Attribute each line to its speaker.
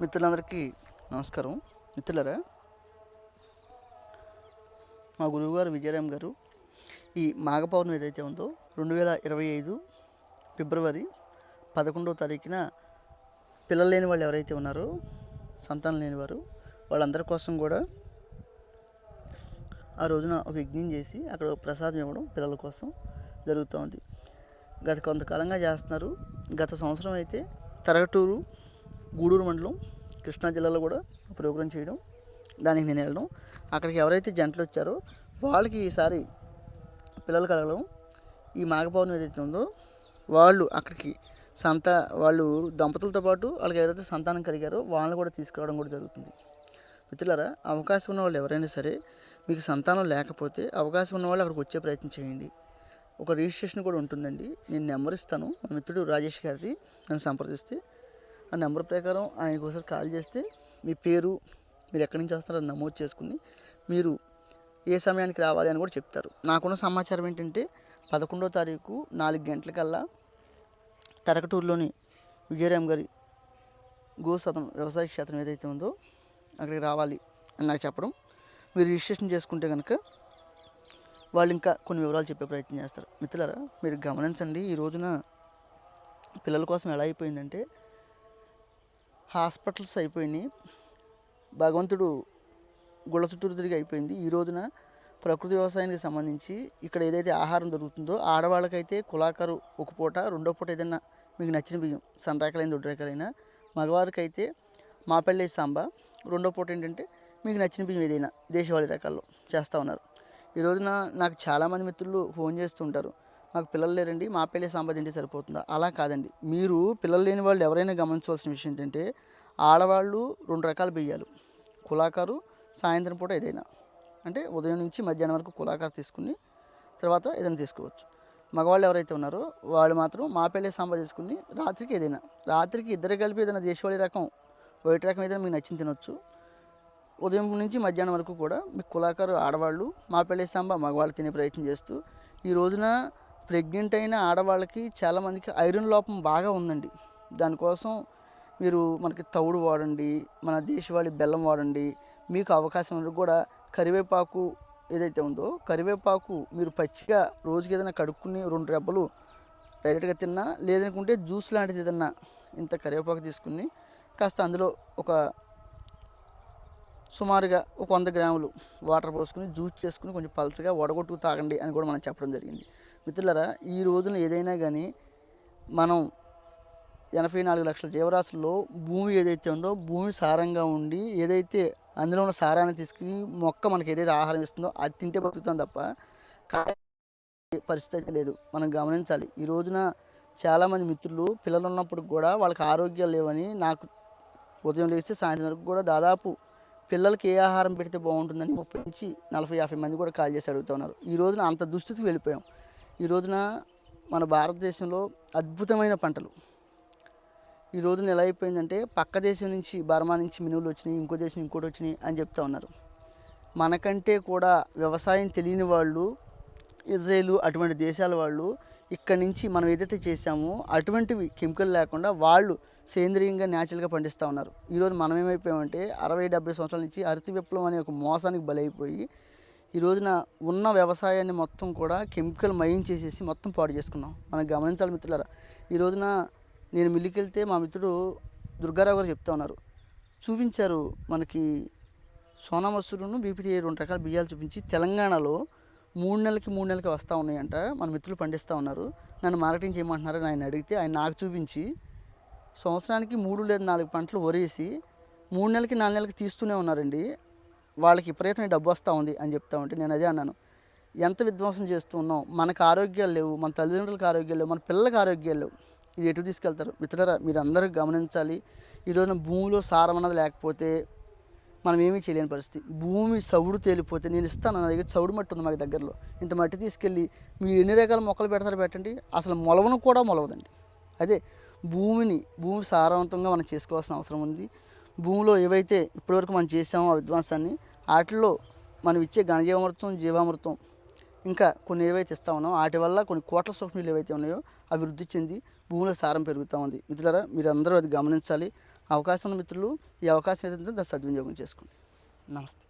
Speaker 1: మిత్రులందరికీ నమస్కారం. మిత్రులరా మా గురువుగారు విజయరామ్ గారు ఈ మాఘ పౌర్ణమి ఏదైతే ఉందో రెండు వేల ఇరవై ఐదు ఫిబ్రవరి పదకొండవ తారీఖున పిల్లలు లేని వాళ్ళు ఎవరైతే ఉన్నారో సంతానం లేని వారు వాళ్ళందరి కోసం కూడా ఆ రోజున ఒక యజ్ఞం చేసి అక్కడ ప్రసాదం ఇవ్వడం పిల్లల కోసం జరుగుతూ ఉంది. గత కొంతకాలంగా చేస్తున్నారు. గత సంవత్సరం అయితే తరగటూరు గూడూరు మండలం కృష్ణా జిల్లాలో కూడా ప్రోగ్రాం చేయడం దానికి నేను వెళ్ళడం. అక్కడికి ఎవరైతే జంటలు వచ్చారో వాళ్ళకి ఈసారి పిల్లలు కలగడం ఈ మాఘపౌర్ణమి ఏదైతే ఉందో వాళ్ళు అక్కడికి సంత వాళ్ళు దంపతులతో పాటు వాళ్ళకి ఎవరైతే సంతానం కలిగారో వాళ్ళని కూడా తీసుకురావడం కూడా జరుగుతుంది. మిత్రులారా అవకాశం ఉన్న వాళ్ళు ఎవరైనా సరే మీకు సంతానం లేకపోతే అవకాశం ఉన్న వాళ్ళు అక్కడికి వచ్చే ప్రయత్నం చేయండి. ఒక రిజిస్ట్రేషన్ కూడా ఉంటుందండి. నేను నెంబర్ ఇస్తాను. మా మిత్రుడు రాజేష్ గారిది నన్ను సంప్రదిస్తే ఆ నెంబర్ ప్రకారం ఆయనకు ఒకసారి కాల్ చేస్తే మీ పేరు మీరు ఎక్కడి నుంచి వస్తారో అది నమోదు చేసుకుని మీరు ఏ సమయానికి రావాలి అని కూడా చెప్తారు. నాకున్న సమాచారం ఏంటంటే పదకొండో తారీఖు నాలుగు గంటలకల్లా తరకటూరులోని విజయరామ్ గారి గోసదం వ్యవసాయ క్షేత్రం ఏదైతే ఉందో అక్కడికి రావాలి అని నాకు చెప్పడం. మీరు రిజిస్ట్రేషన్ చేసుకుంటే కనుక వాళ్ళు ఇంకా కొన్ని వివరాలు చెప్పే ప్రయత్నం చేస్తారు. మిత్రులారా మీరు గమనించండి ఈ రోజున పిల్లల కోసం ఎలా అయిపోయిందంటే హాస్పిటల్స్ అయిపోయినాయి. భగవంతుడు గుళ్ళ చుట్టూరు తిరిగి అయిపోయింది. ఈ రోజున ప్రకృతి వ్యవసాయానికి సంబంధించి ఇక్కడ ఏదైతే ఆహారం దొరుకుతుందో ఆడవాళ్ళకైతే కులాకరు ఒక పూట రెండో పూట ఏదైనా మీకు నచ్చిన బియ్యం సన్నరేకలైన దొడ్డరేకలైనా మగవారికైతే మాపల్లి సాంబా రెండో పూట ఏంటంటే మీకు నచ్చిన బియ్యం ఏదైనా దేశవాళీ రకాల్లో చేస్తూ ఉన్నారు. ఈ రోజున నాకు చాలామంది మిత్రులు ఫోన్ చేస్తుంటారు మాకు పిల్లలు లేరండి మా పెళ్ళి సాంబా తింటే సరిపోతుందా? అలా కాదండి. మీరు పిల్లలు లేని వాళ్ళు ఎవరైనా గమనించవలసిన విషయం ఏంటంటే ఆడవాళ్ళు రెండు రకాల బియ్యాలు. కులాకారు సాయంత్రం పూట ఏదైనా. అంటే ఉదయం నుంచి మధ్యాహ్నం వరకు కులాకారు తీసుకుని తర్వాత ఏదైనా తీసుకోవచ్చు. మగవాళ్ళు ఎవరైతే ఉన్నారో వాళ్ళు మాత్రం మా పెళ్ళి సంపాదించుకుని తీసుకుని రాత్రికి ఏదైనా. రాత్రికి ఇద్దరు కలిపి ఏదైనా దేశవాళీ రకం వైట్ రకం ఏదైనా మీకు నచ్చింది తినొచ్చు. ఉదయం నుంచి మధ్యాహ్నం వరకు కూడా మీ కులాకారు ఆడవాళ్ళు మా పెళ్ళి సాంబ మగవాళ్ళు తినే ప్రయత్నం చేస్తూ ఈ రోజున ప్రెగ్నెంట్ అయిన ఆడవాళ్ళకి చాలామందికి ఐరన్ లోపం బాగా ఉందండి. దానికోసం మీరు మనకి తౌడు వాడండి మన దేశవాళీ బెల్లం వాడండి. మీకు అవకాశం కూడా కరివేపాకు ఏదైతే ఉందో కరివేపాకు మీరు పచ్చిగా రోజుకి ఏదైనా కడుక్కుని రెండు రెబ్బలు డైరెక్ట్గా తిన్నా లేదనుకుంటే జ్యూస్ లాంటిది ఏదన్నా ఇంత కరివేపాకు తీసుకుని కాస్త అందులో ఒక సుమారుగా ఒక వంద గ్రాములు వాటర్ పోసుకుని జ్యూస్ చేసుకుని కొంచెం పల్చగా వడగొట్టుకు తాగండి అని కూడా మనం చెప్పడం జరిగింది. మిత్రులరా ఈ రోజున ఏదైనా కానీ మనం ఎనభై నాలుగు లక్షల జీవరాశుల్లో భూమి ఏదైతే ఉందో భూమి సారంగా ఉండి ఏదైతే అందులో ఉన్న సారాన్ని తీసుకుని మొక్క మనకి ఏదైతే ఆహారం ఇస్తుందో అది తింటే బతుకుతాం తప్ప పరిస్థితి అయితే లేదు. మనం గమనించాలి. ఈ రోజున చాలామంది మిత్రులు పిల్లలు ఉన్నప్పుడు కూడా వాళ్ళకి ఆరోగ్యాలు లేవని నాకు ఉదయం లేస్తే సాయంత్రం వరకు కూడా దాదాపు పిల్లలకి ఏ ఆహారం పెడితే బాగుంటుందని ముప్పై నుంచి నలభై యాభై మంది కూడా కాల్ చేసి అడుగుతున్నారు ఈ రోజున అంత దుస్థితికి వెళ్ళిపోయాం. ఈ రోజున మన భారతదేశంలో అద్భుతమైన పంటలు. ఈ రోజున ఎలా అయిపోయిందంటే పక్క దేశం నుంచి బర్మా నుంచి మినువులు వచ్చినాయి ఇంకో దేశం ఇంకోటి వచ్చినాయి అని చెప్తా ఉన్నారు. మనకంటే కూడా వ్యవసాయం తెలియని వాళ్ళు ఇజ్రాయేల్ అటువంటి దేశాల వాళ్ళు ఇక్కడి నుంచి మనం ఏదైతే చేసామో అటువంటివి కెమికల్ లేకుండా వాళ్ళు సేంద్రీయంగా న్యాచురల్గా పండిస్తూ ఉన్నారు. ఈరోజు మనం ఏమైపోయామంటే అరవై డెబ్బై సంవత్సరాల నుంచి హరిత విప్లవం అనే ఒక మోసానికి బలైపోయి ఈ రోజున ఉన్న వ్యవసాయాన్ని మొత్తం కూడా కెమికల్ మయం చేసేసి మొత్తం పాడు చేసుకున్నాం. మనం గమనించాలి మిత్రులారా ఈ రోజున నేను మిల్లుకి వెళ్తే మా మిత్రుడు దుర్గారావు గారు చెప్తా ఉన్నారు. చూపించారు మనకి సోనా మసూరును బీపీటీ రెండు రకాల బియ్యాలు చూపించి తెలంగాణలో మూడు నెలలకి మూడు నెలలకి వస్తూ ఉన్నాయంట మన మిత్రులు పండిస్తూ ఉన్నారు. నన్ను మార్కెటింగ్ చేయమంటున్నారు ఆయన అడిగితే ఆయన నాకు చూపించి సంవత్సరానికి మూడు లేదా నాలుగు పంటలు వరేసి మూడు నెలలకి నాలుగు నెలలకి తీస్తూనే ఉన్నారండి. వాళ్ళకి విపరీతమైన డబ్బు వస్తూ ఉంది అని చెప్తా ఉంటే నేను అదే అన్నాను. ఎంత విధ్వంసం చేస్తూ ఉన్నాం? మనకు ఆరోగ్యాలు లేవు మన తల్లిదండ్రులకు ఆరోగ్యాలు లేవు మన పిల్లలకు ఆరోగ్యాలు లేవు. ఇది ఎటు తీసుకెళ్తారు? మిత్రులరా మీరు అందరూ గమనించాలి. ఈ రోజున భూమిలో సారం అన్నది లేకపోతే మనం ఏమీ చేయలేని పరిస్థితి. భూమి చవుడు తేలిపోతే నేను ఇస్తాను నా దగ్గర చౌడు మట్టి ఉంది మాకు దగ్గరలో. ఇంత మట్టి తీసుకెళ్ళి మీరు ఎన్ని రకాల మొక్కలు పెడతారో పెట్టండి. అసలు మొలవను కూడా మొలవదండి. అదే భూమిని భూమి సారవంతంగా మనం చేసుకోవాల్సిన అవసరం ఉంది. భూమిలో ఏవైతే ఇప్పటివరకు మనం చేసామో ఆ విధ్వంసాన్ని వాటిల్లో మనం ఇచ్చే ఘనజీవామృతం జీవామృతం ఇంకా కొన్ని ఏవైతే ఇస్తా ఉన్నామో వాటి వల్ల కొన్ని కోట్ల సూక్ష్మీలు ఏవైతే ఉన్నాయో అవి వృద్ధి చెంది భూమిలో సారం పెరుగుతూ ఉంది. మిత్రులారా మీరు అందరూ అది గమనించాలి. అవకాశం ఉన్న మిత్రులు ఈ అవకాశం ఏదైతే దాన్ని సద్వినియోగం చేసుకోండి. నమస్తే.